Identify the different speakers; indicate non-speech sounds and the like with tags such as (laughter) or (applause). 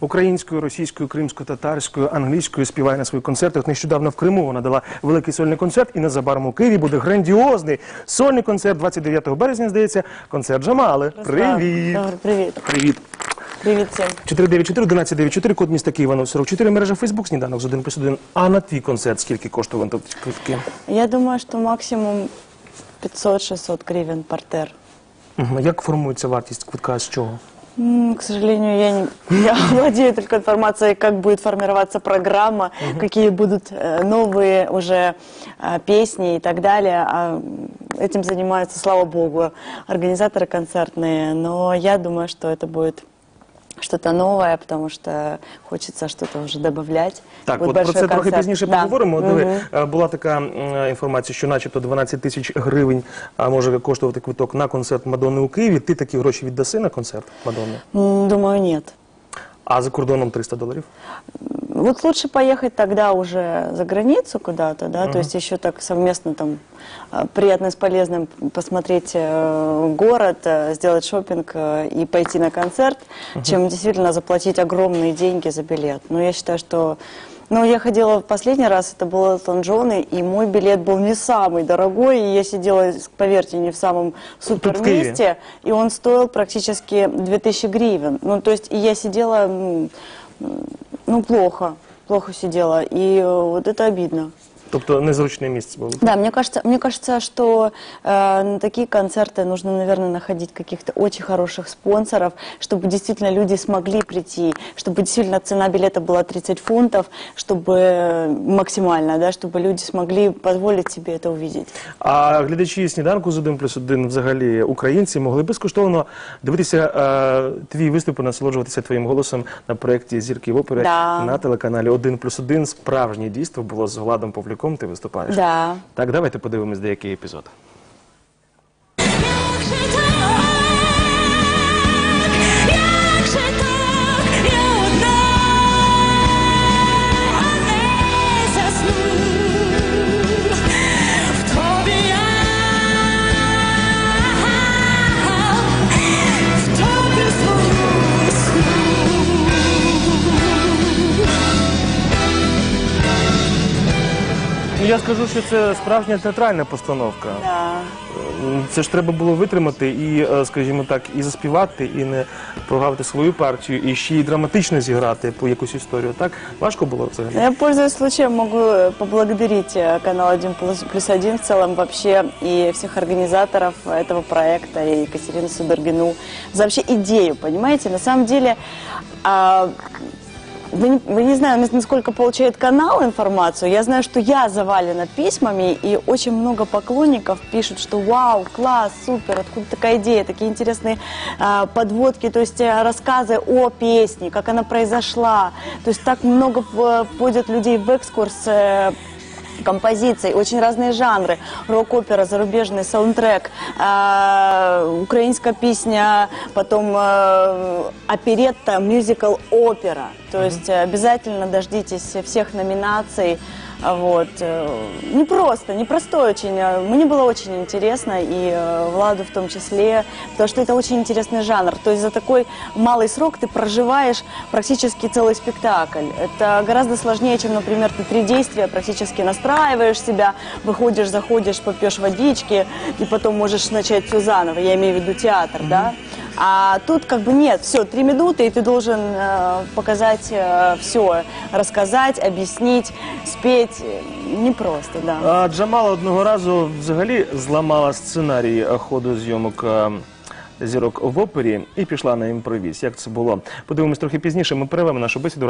Speaker 1: Українською, російською, кримською, татарською, англійською співає на своїх концертах. Нещодавно в Криму вона дала великий сольний концерт, і незабаром у Києві буде грандіозний сольний концерт 29 березня, здається, концерт Джамали. Привіт!
Speaker 2: Добре, привіт.
Speaker 1: Привіт!
Speaker 2: Привіт всім.
Speaker 1: 494 1194 код міста Києва 044, мережа Фейсбук, сніданок з 1 плюс 1. А на твій концерт скільки коштує квитки?
Speaker 2: Я думаю, що максимум 500-600 гривен портер.
Speaker 1: Мгм. Як формується вартість квитка з чого?
Speaker 2: К сожалению, я, не, (laughs) я владею только информацией, как будет формироваться программа, какие будут э, новые уже э, песни и так далее. А этим занимаются, слава богу, организаторы концертные. Но я думаю, что это будет что-то новое, потому що хочеться что-то вже добавлять.
Speaker 1: Так,
Speaker 2: Будет
Speaker 1: от про
Speaker 2: це
Speaker 1: це трохи пізніше
Speaker 2: Да.
Speaker 1: поговоримо. Диви,
Speaker 2: Мгм.
Speaker 1: е, була така інформація, що начебто 12 тисяч гривень може коштувати квиток на концерт Мадонни у Києві. Ти такі гроші віддаси на концерт Мадонни?
Speaker 2: Думаю, ні.
Speaker 1: А за кордоном 300 доларів?
Speaker 2: Вот лучше поехать тогда уже за границу куда-то, да, то есть еще так совместно там э, приятно с полезным посмотреть э, город, э, сделать шопинг э, и пойти на концерт, чем действительно заплатить огромные деньги за билет. Но я считаю, что ну, я ходила в последний раз, это был Элтон Джон, и- мой билет был не самый дорогой, и я сидела, поверьте, не в самом супер месте, и он стоил практически 2000 гривен. Ну, то есть и я сидела, ну, плохо, плохо сидела, и э, вот это обидно.
Speaker 1: Тобто незручне місце було.
Speaker 2: Да, мне кажется, мне кажется, что э, на такие концерты нужно, наверное, находить каких-то очень хороших спонсоров, чтобы действительно люди смогли прийти, чтобы действительно цена билета была 30 фунтов, чтобы максимально, да, чтобы люди смогли позволить себе это увидеть.
Speaker 1: А глядачі сніданку з 1 плюс 1 взагалі українці могли безкоштовно дивитися е, твій виступ і насолоджуватися твоїм голосом на проєкті Зірки в опері
Speaker 2: Да.
Speaker 1: на телеканалі 1 плюс 1. Справжнє дійство було з Владом Павлюком. Ти виступаєш.
Speaker 2: Да.
Speaker 1: Так, давайте подивимось деякий епізод. я скажу, що це справжня театральна постановка.
Speaker 2: Да.
Speaker 1: М, Це ж треба було витримати і, е, скажімо так, і заспівати, і не прогавити свою партію, і ще й драматично зіграти по якусь історію. Так важко було взагалі.
Speaker 2: Я, пользуясь случаем, могу э, поблагодарить э, канал 1 плюс, плюс 1 в целом вообще и всех организаторов этого проекта, и Екатерину Судоргину за вообще идею, понимаете? На самом деле, а, вы, не, вы не знаю, насколько получает канал информацию. Я знаю, что я завалена письмами, и очень много поклонников пишут, что вау, класс, супер, откуда такая идея, такие интересные а, подводки, то есть э, рассказы о песне, как она произошла. То есть так много в- вводят людей в экскурс э, композиций, очень разные жанры. Рок-опера, зарубежный саундтрек, э, украинская песня, потом э, оперетта, мюзикл, опера. То есть э, обязательно дождитесь всех номинаций. А Вот. э, Непросто, непростой очень. Э, Мне было очень интересно, и э, Владу в том числе, потому что это очень интересный жанр. То есть за такой малый срок ты проживаешь практически целый спектакль. Это гораздо сложнее, чем, например, ты три действия практически настраиваешь себя, выходишь, заходишь, попьешь водички, и потом можешь начать все заново. Я имею в виду театр, да? А тут как бы нет, все, три минуты, и ты должен э, показать все, рассказать, объяснить, спеть. Непросто, да.
Speaker 1: А Джамала одного разу взагалі зламала сценарій е, ходу зйомок е, зірок в опері і пішла на імпровіз. Як це було? Подивимось трохи пізніше. Ми перервемо нашу бесіду.